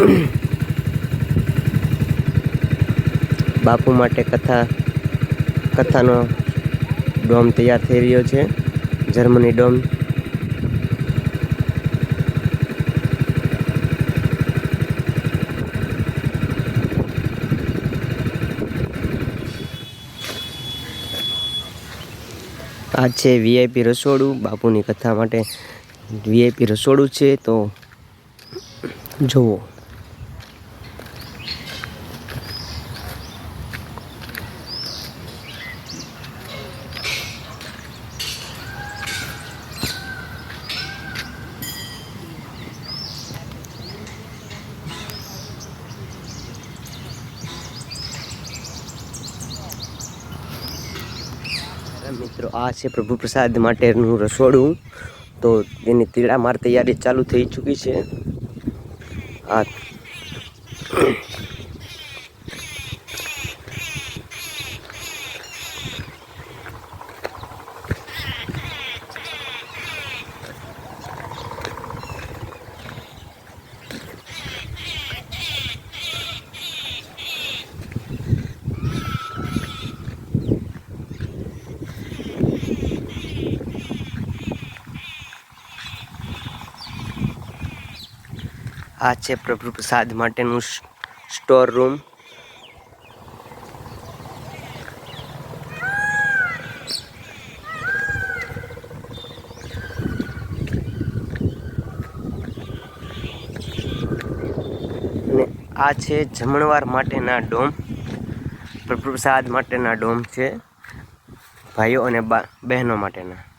બાપુ માટે કથા, કથાનો ડોમ તૈયાર થઈ રહ્યો છે, જર્મની ડોમ. આ છે વીઆઈપી રસોડું, બાપુની કથા માટે વીઆઈપી રસોડું છે, તો જુઓ. મિત્રો, આ છે પ્રભુ પ્રસાદ માટેનું રસોડું. તો તેની તીડા માર તૈયારી ચાલુ થઈ ચૂકી છે. આ આ છે પ્રભુ પ્રસાદ માટેનું સ્ટોર રૂમ. આ છે જમણવાર માટેના ડોમ. પ્રભુ પ્રસાદ માટેના ડોમ છે. ભાઈઓ અને બહેનો માટેના.